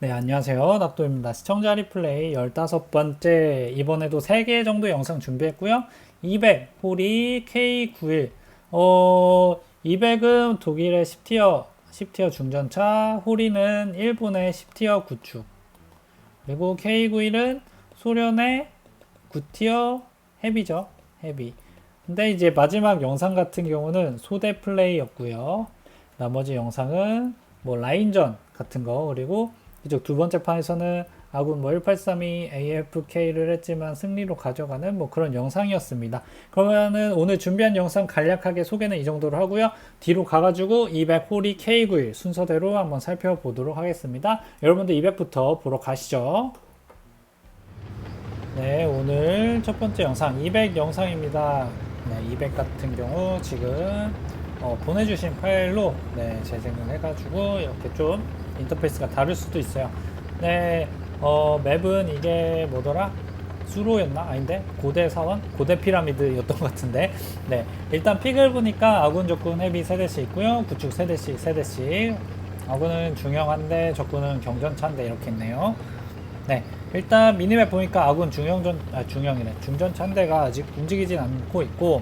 네, 안녕하세요. 낙도입니다. 시청자 리플레이 15번째, 이번에도 3개 정도 영상 준비했고요. 200, 호리 K91. 어, 200은 독일의 10티어, 10티어 중전차, 호리는 일본의 10티어 구축. 그리고 K91은 소련의 9티어 헤비죠. 헤비. 근데 이제 마지막 영상 같은 경우는 소대 플레이였고요. 나머지 영상은 뭐 라인전 같은 거 그리고 이쪽 두 번째 판에서는 아군 뭐 1832 AFK를 했지만 승리로 가져가는 뭐 그런 영상이었습니다. 그러면은 오늘 준비한 영상 간략하게 소개는 이 정도로 하고요. 뒤로 가가지고 200 호리 K91 순서대로 한번 살펴보도록 하겠습니다. 여러분들 200부터 보러 가시죠. 네, 오늘 첫 번째 영상 200 영상입니다. 네, 200 같은 경우 지금 어, 보내주신 파일로 네, 재생을 해가지고 이렇게 좀 인터페이스가 다를 수도 있어요. 네, 어, 맵은 이게 뭐더라? 수로였나? 아닌데? 고대 사원? 고대 피라미드였던 것 같은데. 네, 일단 픽을 보니까 아군 적군 헤비 세대씩 있고요. 구축 세대씩 세대씩. 아군은 중형한데 적군은 경전차인데 이렇게 있네요. 네, 일단 미니맵 보니까 아군 중형전 아 중형이래 중전차 한 대가 아직 움직이진 않고 있고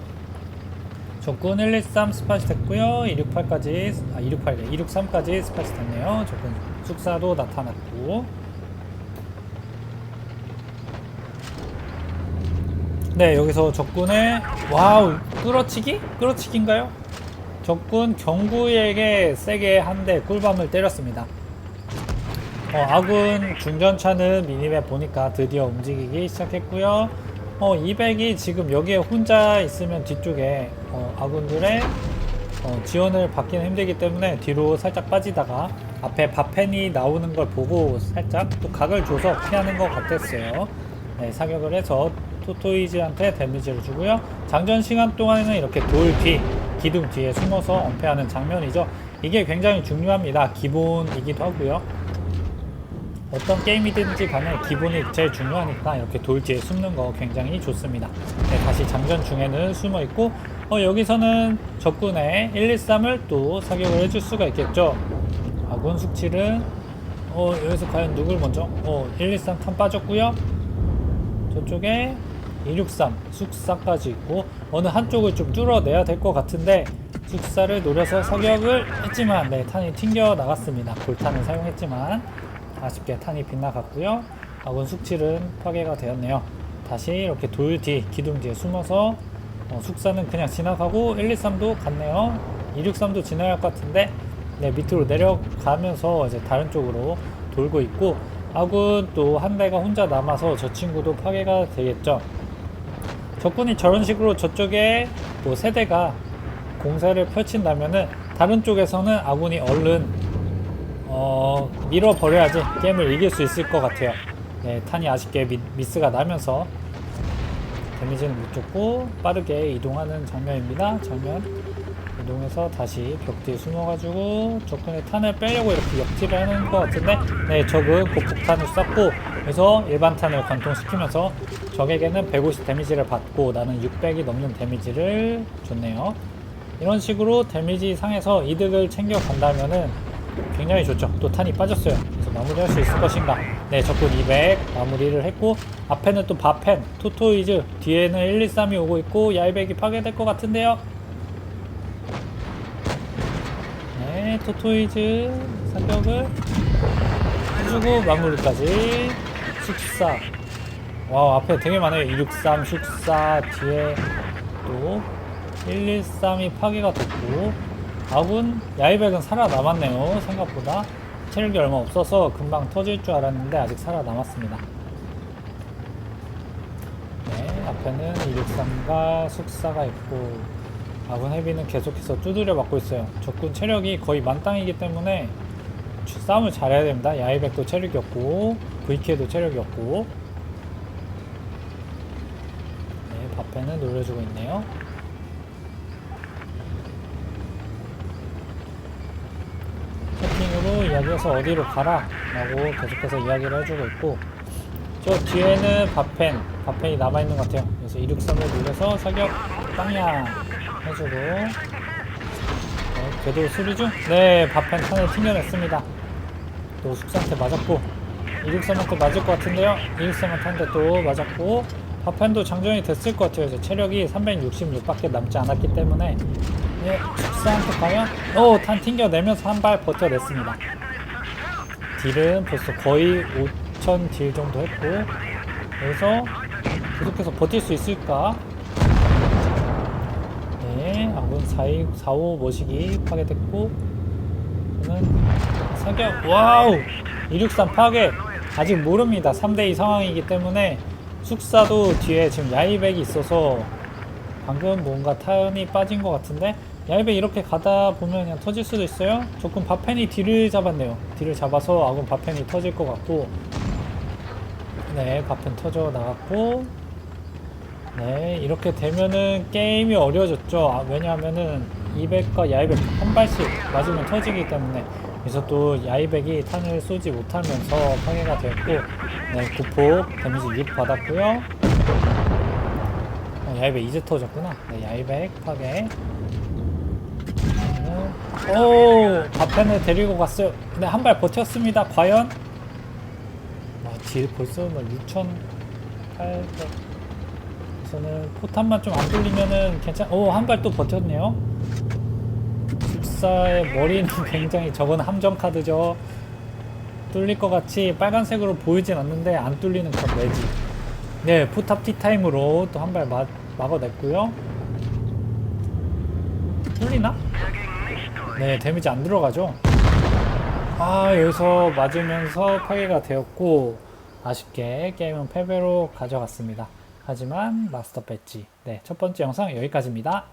적군 113 스팟이 됐고요 268까지 아 268래 263까지 스팟이 됐네요 적군 숙사도 나타났고 네 여기서 적군의 와우 끌어치기? 끌어치기인가요? 적군 경구에게 세게 한 대 꿀밤을 때렸습니다 어, 아군 중전차는 미니맵 보니까 드디어 움직이기 시작했고요. 어, 200이 지금 여기에 혼자 있으면 뒤쪽에 어, 아군들의 어, 지원을 받기는 힘들기 때문에 뒤로 살짝 빠지다가 앞에 바펜이 나오는 걸 보고 살짝 또 각을 줘서 피하는 것 같았어요. 네, 사격을 해서 토토이즈한테 데미지를 주고요. 장전 시간 동안에는 이렇게 돌 뒤, 기둥 뒤에 숨어서 엄폐하는 장면이죠. 이게 굉장히 중요합니다. 기본이기도 하고요. 어떤 게임이든지 간에 기본이 제일 중요하니까 이렇게 돌 뒤에 숨는 거 굉장히 좋습니다. 네, 다시 장전 중에는 숨어 있고 어, 여기서는 적군의 113을 또 사격을 해줄 수가 있겠죠. 아군 숙칠은 어, 여기서 과연 누굴 먼저? 어, 113탄 빠졌고요. 저쪽에 263 숙사까지 있고 어느 한쪽을 좀 뚫어내야 될 것 같은데 숙사를 노려서 사격을 했지만 네, 탄이 튕겨 나갔습니다. 골탄을 사용했지만 아쉽게 탄이 빗나갔고요. 아군 숙칠은 파괴가 되었네요. 다시 이렇게 돌 뒤, 기둥 뒤에 숨어서 어, 숙사는 그냥 지나가고 123도 갔네요. 263도 지나갈 것 같은데 네, 밑으로 내려가면서 이제 다른 쪽으로 돌고 있고 아군 또 한 대가 혼자 남아서 저 친구도 파괴가 되겠죠. 적군이 저런 식으로 저쪽에 뭐 세대가 공세를 펼친다면은 다른 쪽에서는 아군이 얼른 어, 밀어버려야지 게임을 이길 수 있을 것 같아요. 네, 탄이 아쉽게 미, 미스가 나면서 데미지는 못 줬고 빠르게 이동하는 장면입니다. 장면 이동해서 다시 벽 뒤에 숨어가지고 적군의 탄을 빼려고 이렇게 역티를 하는 것 같은데 네, 적은 고폭탄을 쐈고 그래서 일반 탄을 관통시키면서 적에게는 150 데미지를 받고 나는 600이 넘는 데미지를 줬네요. 이런 식으로 데미지 상에서 이득을 챙겨간다면은 굉장히 좋죠. 또 탄이 빠졌어요. 그래서 마무리할 수 있을 것인가. 네, 적군 200 마무리를 했고 앞에는 또 바펜, 토토이즈, 뒤에는 123이 오고 있고 야이백이 파괴될 것 같은데요. 네, 토토이즈 사격을 해주고 마무리까지 숙사. 와, 앞에 되게 많아요. 263, 숙사, 뒤에 또 113이 파괴가 됐고 아군 야이백은 살아남았네요. 생각보다 체력이 얼마 없어서 금방 터질 줄 알았는데 아직 살아남았습니다. 네 앞에는 263과 숙사가 있고 아군 헤비는 계속해서 두드려 맞고 있어요. 적군 체력이 거의 만땅이기 때문에 싸움을 잘해야 됩니다. 야이백도 체력이 없고 VK도 체력이 없고. 네 바페는 노려주고 있네요 이야기해서 어디로 가라 라고 계속해서 이야기를 해주고 있고 저 뒤에는 바펜 바펜이 남아있는 것 같아요. 그래서 263을 노려서 사격 땅야 해주고. 네, 궤도 수리 중? 네 바펜 탄을 튕겨냈습니다. 또 숙사한테 맞았고 263한테 맞을 것 같은데요. 263한테 한대또 맞았고 파편도 장전이 됐을 것 같아요. 이제 체력이 366밖에 남지 않았기 때문에 네, 숙사한테 과연 오탄 튕겨내면서 한 발 버텨냈습니다 딜은 벌써 거의 5천 딜 정도 했고 그래서 계속해서 버틸 수 있을까 네, 아군 4, 4, 5 모시기 파괴됐고, 저는 사격, 와우! 263 파괴! 아직 모릅니다. 3대2 상황이기 때문에 숙사도 뒤에 지금 야이백이 있어서 방금 뭔가 타연이 빠진 것 같은데 야이백 이렇게 가다 보면 그냥 터질 수도 있어요. 조금 바펜이 뒤를 잡았네요. 뒤를 잡아서 아군 바펜이 터질 것 같고 네, 바펜 터져 나갔고 네, 이렇게 되면은 게임이 어려워졌죠. 아, 왜냐하면은 200과 야이백 한 발씩 맞으면 터지기 때문에 그래서 또 야이백이 탄을 쏘지 못하면서 파괴가 되었고, 네, 구폭 데미지 6 받았고요. 어, 야이백 이제 터졌구나. 네, 야이백 파괴. 네. 오, 바펜을 데리고 갔어요. 근데 한 발 버텼습니다. 과연? 와, 딜 벌써 뭐 6,800. 우선은 포탄만 좀안 뚫리면은 괜찮. 오, 한 발 또 버텼네요. 집사의 머리는 굉장히 저건 함정 카드죠. 뚫릴 것 같이 빨간색으로 보이진 않는데 안 뚫리는 건 매지. 네, 포탑 티타임으로 또 한 발 막아냈고요. 뚫리나? 네, 데미지 안 들어가죠. 아, 여기서 맞으면서 파괴가 되었고, 아쉽게 게임은 패배로 가져갔습니다. 하지만 마스터 배지. 네, 첫 번째 영상 여기까지입니다.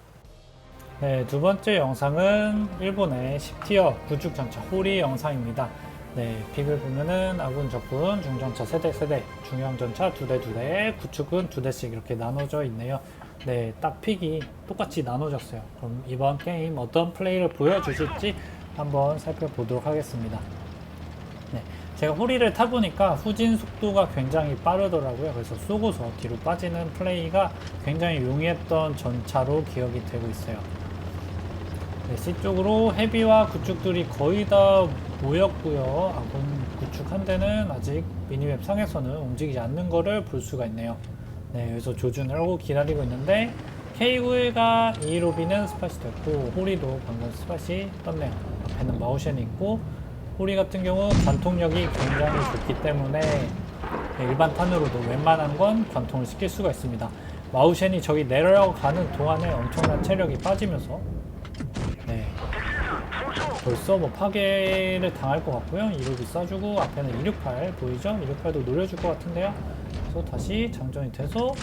네, 두 번째 영상은 일본의 10티어 구축 전차 호리 영상입니다. 네, 픽을 보면은 아군 적군 중전차 세대 세대 중형 전차 두대두대 구축은 두 대씩 이렇게 나눠져 있네요. 네, 딱 픽이 똑같이 나눠졌어요. 그럼 이번 게임 어떤 플레이를 보여주실지 한번 살펴보도록 하겠습니다. 네, 제가 호리를 타보니까 후진 속도가 굉장히 빠르더라고요. 그래서 쏘고서 뒤로 빠지는 플레이가 굉장히 용이했던 전차로 기억이 되고 있어요. 네, C쪽으로 헤비와 구축들이 거의 다 모였고요. 아군 구축 한 대는 아직 미니맵 상에서는 움직이지 않는 거를 볼 수가 있네요. 네, 여기서 조준을 하고 기다리고 있는데 K91과 이로비는 스팟이 됐고 호리도 방금 스팟이 떴네요. 앞에는 마우션이 있고 호리 같은 경우 관통력이 굉장히 좋기 때문에 네, 일반 탄으로도 웬만한 건 관통을 시킬 수가 있습니다. 마우션이 저기 내려가는 동안에 엄청난 체력이 빠지면서 네. 벌써 뭐 파괴를 당할 것 같고요. 이로비 쏴주고 앞에는 268 보이죠? 268도 노려줄 것 같은데요. 그래서 다시 장전이 돼서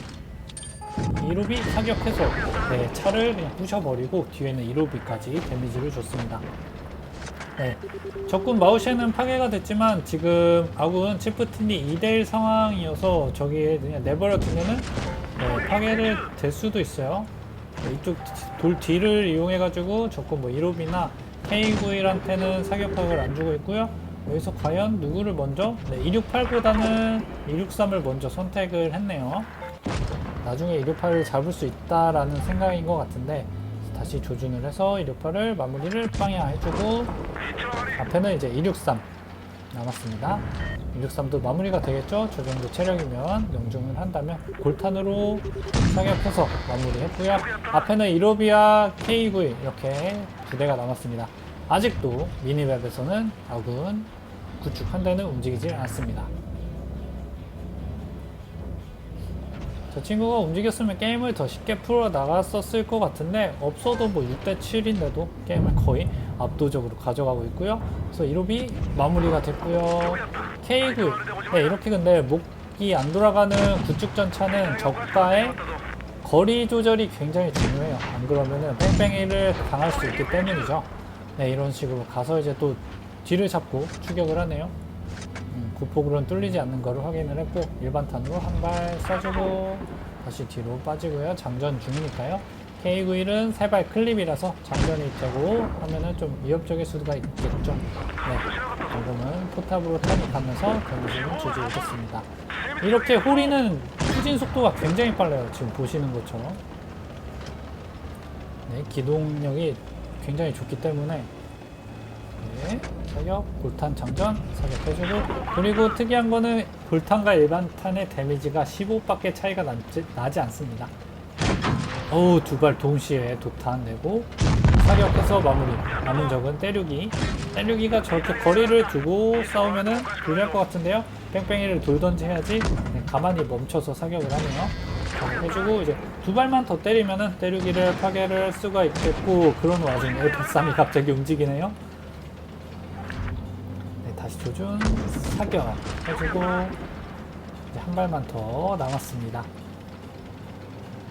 이로비 사격해서 네, 차를 그냥 부셔버리고 뒤에는 이로비까지 데미지를 줬습니다. 네, 적군 마우시는 파괴가 됐지만 지금 아군 치프틴이 2대1 상황이어서 저기에 그냥 내버려 두면은 네, 파괴를 될 수도 있어요. 네, 이쪽 돌 뒤를 이용해 가지고 적군 뭐 1호비나 K91한테는 사격각을 안 주고 있고요. 여기서 과연 누구를 먼저? 네, 268보다는 263을 먼저 선택을 했네요. 나중에 268을 잡을 수 있다라는 생각인 것 같은데 다시 조준을 해서 268을 마무리를 방향해주고 앞에는 이제 263 남았습니다. 263도 마무리가 되겠죠? 저 정도 체력이면 명중을 한다면 골탄으로 사격해서 마무리했고요. 앞에는 이로비아 K9 이렇게 두 대가 남았습니다. 아직도 미니맵에서는 아군 구축 한 대는 움직이질 않습니다. 저 친구가 움직였으면 게임을 더 쉽게 풀어 나갔었을 것 같은데 없어도 뭐 6대 7인데도 게임을 거의 압도적으로 가져가고 있고요. 그래서 1호비 마무리가 됐고요. K9 네, 이렇게 근데 목이 안 돌아가는 구축 전차는 적과의 거리 조절이 굉장히 중요해요. 안 그러면은 뺑뺑이를 당할 수 있기 때문이죠. 네, 이런 식으로 가서 이제 또 뒤를 잡고 추격을 하네요. 음, 구폭으로는 뚫리지 않는 거를 확인을 했고 일반 탄으로 한 발 쏴주고 다시 뒤로 빠지고요. 장전 중이니까요. K91은 세 발 클립이라서 장전이 되고 하면은 좀 위협적일 수가 있겠죠. 네, 방금은 포탑으로 타격하면서 데미지를 주지우겠습니다. 이렇게 호리는 후진 속도가 굉장히 빨라요. 지금 보시는 것처럼. 네, 기동력이 굉장히 좋기 때문에 네, 사격, 볼탄 장전 사격해주고 그리고 특이한 거는 볼탄과 일반 탄의 데미지가 15밖에 차이가 나지, 나지 않습니다. 어우 두 발 동시에 도탄 내고 사격해서 마무리. 남은 적은 때리기. 때리기가 저렇게 거리를 두고 싸우면은 불리할 것 같은데요. 뺑뺑이를 돌던지 해야지. 네, 가만히 멈춰서 사격을 하네요. 자, 해주고 이제 두 발만 더 때리면은 때리기를 파괴를 할 수가 있겠고 그런 와중에 L103이 갑자기 움직이네요 조준 사격 해주고 이제 한 발만 더 남았습니다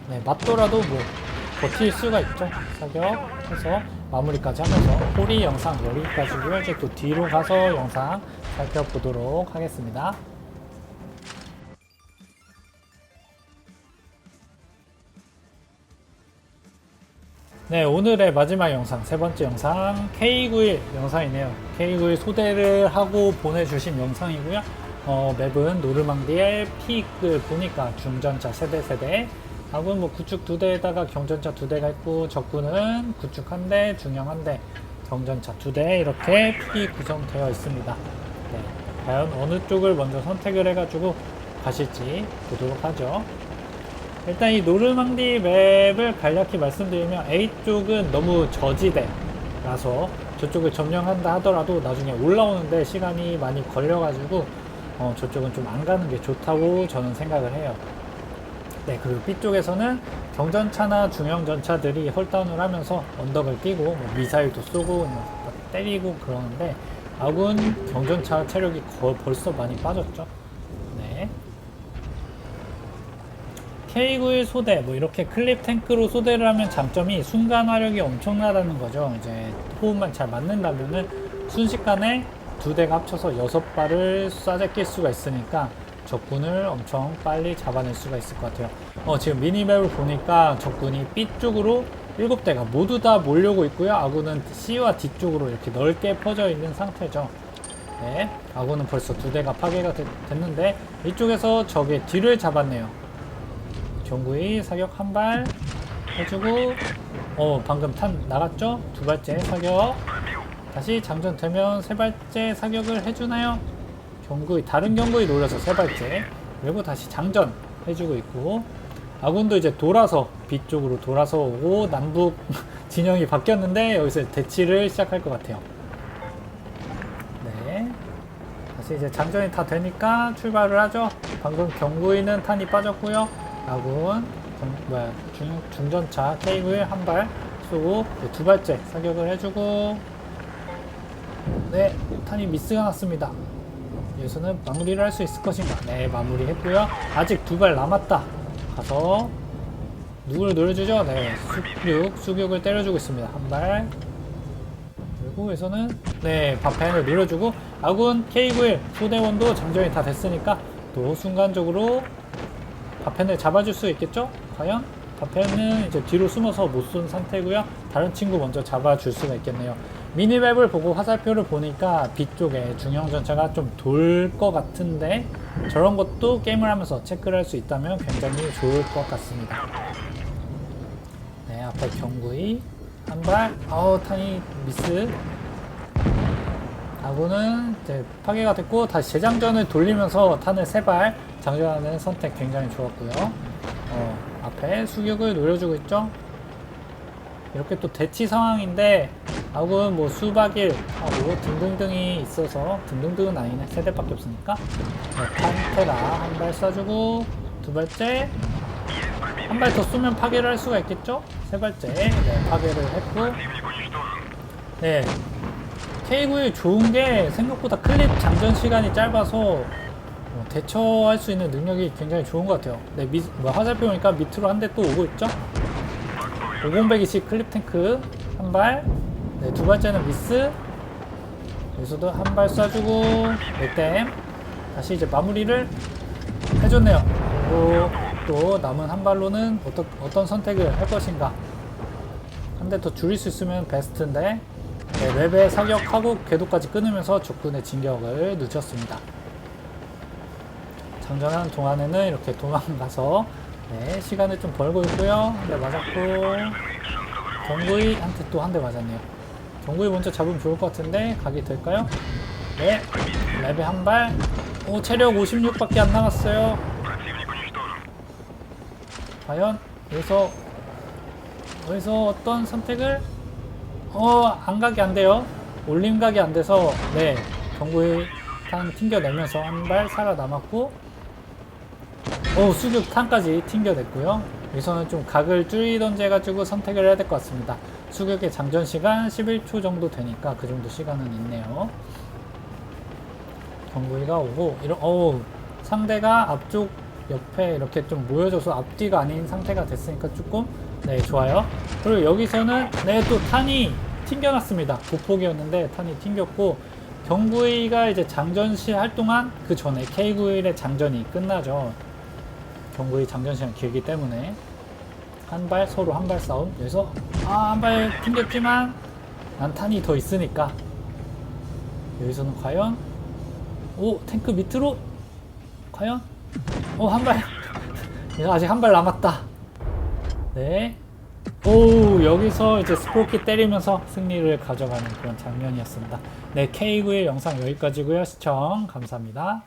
네, 맞더라도 뭐 버틸 수가 있죠. 사격해서 마무리까지 하면서 호리 영상 여기까지고요. 이제 또 뒤로 가서 영상 살펴보도록 하겠습니다. 네, 오늘의 마지막 영상, 세 번째 영상, K91 영상이네요. K91 소대를 하고 보내주신 영상이고요. 어, 맵은 노르망디의 픽을 보니까 중전차 세대 세대, 아군 뭐 구축 두 대에다가 경전차 두 대가 있고 적군은 구축 한 대, 중형 한 대, 경전차 두 대 이렇게 픽이 구성되어 있습니다. 네, 과연 어느 쪽을 먼저 선택을 해가지고 가실지 보도록 하죠. 일단 이 노르망디 맵을 간략히 말씀드리면 A 쪽은 너무 저지대라서 저쪽을 점령한다 하더라도 나중에 올라오는데 시간이 많이 걸려가지고 어, 저쪽은 좀 안 가는 게 좋다고 저는 생각을 해요. 네, 그리고 B 쪽에서는 경전차나 중형 전차들이 홀다운을 하면서 언덕을 끼고 뭐 미사일도 쏘고 때리고 그러는데 아군 경전차 체력이 거, 벌써 많이 빠졌죠. 네. K91 소대 뭐 이렇게 클립 탱크로 소대를 하면 장점이 순간 화력이 엄청나다는 거죠. 이제 호흡만 잘 맞는다면은 순식간에 두 대가 합쳐서 여섯 발을 쏴제낄 수가 있으니까 적군을 엄청 빨리 잡아낼 수가 있을 것 같아요. 어, 지금 미니맵을 보니까 적군이 B 쪽으로 7대가 모두 다 몰려오고 있고요. 아군은 C와 D 쪽으로 이렇게 넓게 퍼져 있는 상태죠. 네, 아군은 벌써 두 대가 파괴가 됐, 됐는데 이쪽에서 적의 뒤를 잡았네요. 경구이 사격 한 발 해주고 어 방금 탄 나갔죠? 두 발째 사격 다시 장전되면 세 발째 사격을 해주나요? 경구이 다른 경구이 노려서 세 발째 그리고 다시 장전 해주고 있고 아군도 이제 돌아서 B 쪽으로 돌아서 오고 남북 진영이 바뀌었는데 여기서 대치를 시작할 것 같아요. 네. 다시 이제 장전이 다 되니까 출발을 하죠. 방금 경구이는 탄이 빠졌고요. 아군 경, 뭐야 중, 중전차 K91 한발 쏘고 두 발째 사격을 해주고 네 탄이 미스가 났습니다. 여기서는 마무리를 할 수 있을 것인가? 네, 마무리했고요. 아직 두 발 남았다. 가서 누구를 노려주죠? 네, 수륙, 수륙을 때려주고 있습니다. 한 발. 그리고 여기서는 네, 바펜을 노려주고 아군 K91 소대원도 장전이 다 됐으니까 또 순간적으로 바펜을 잡아줄 수 있겠죠? 과연? 바펜은 이제 뒤로 숨어서 못 쏜 상태고요. 다른 친구 먼저 잡아줄 수가 있겠네요. 미니맵을 보고 화살표를 보니까 뒤쪽에 중형 전차가 좀 돌 것 같은데 저런 것도 게임을 하면서 체크를 할 수 있다면 굉장히 좋을 것 같습니다. 네, 앞에 경구이 한 발, 아우 탄이 미스. 아군은 이제 파괴가 됐고 다시 재장전을 돌리면서 탄을 세발 장전하는 선택 굉장히 좋았고요. 어, 앞에 수격을 노려주고 있죠. 이렇게 또 대치 상황인데 아군 뭐 수박일 하고 등등등이 있어서 등등등은 아니네 세 대밖에 없으니까 네, 판테라 한 발 쏴주고 두 발째 한 발 더 쏘면 파괴를 할 수가 있겠죠? 세 발째 네, 파괴를 했고 네 K9이 좋은 게 생각보다 클립 장전 시간이 짧아서 어, 대처할 수 있는 능력이 굉장히 좋은 것 같아요. 네, 미, 뭐 화살표 보니까 밑으로 한 대 또 오고 있죠? 5020 클립 탱크 한 발, 네, 두 발째는 미스. 여기서도 한 발 쏴주고 네댐 다시 이제 마무리를 해줬네요. 그리고 또 남은 한 발로는 어떤 어떤 선택을 할 것인가? 한 대 더 줄일 수 있으면 베스트인데 네, 랩에 사격하고 궤도까지 끊으면서 적군의 진격을 늦췄습니다. 장전하는 동안에는 이렇게 도망가서 네, 시간을 좀 벌고 있고요. 한대 맞았고 경구이한테 또 한 대 맞았네요. 경구이 먼저 잡으면 좋을 것 같은데 각이 될까요? 네 랩에 한 발 오 체력 56밖에 안 남았어요 과연 여기서 여기서 어떤 선택을 어 안각이 안 돼요. 올림각이 안 돼서 네 경구이 탄 튕겨내면서 한 발 살아남았고 오 수륙 탄까지 튕겨냈고요. 여기서는 좀 각을 줄이던지 해가지고 선택을 해야 될 것 같습니다. 수격의 장전 시간 11초 정도 되니까 그 정도 시간은 있네요. 경구이가 오고 이런 어우 상대가 앞쪽 옆에 이렇게 좀 모여져서 앞뒤가 아닌 상태가 됐으니까 조금 네 좋아요. 그리고 여기서는 네 또 탄이 튕겨났습니다. 보폭이었는데 탄이 튕겼고 경구이가 이제 장전 시 할 동안 그 전에 K91의 장전이 끝나죠. 경구이 장전 시간 길기 때문에. 한 발 서로 한 발 싸움. 그래서 아 한 발 튕겼지만 난 탄이 더 있으니까. 여기서는 과연 오 탱크 밑으로? 과연? 오한발. 아직 한 발 남았다 네 오 여기서 이제 스포키 때리면서 승리를 가져가는 그런 장면이었습니다. 네 K9의 영상 여기까지고요. 시청 감사합니다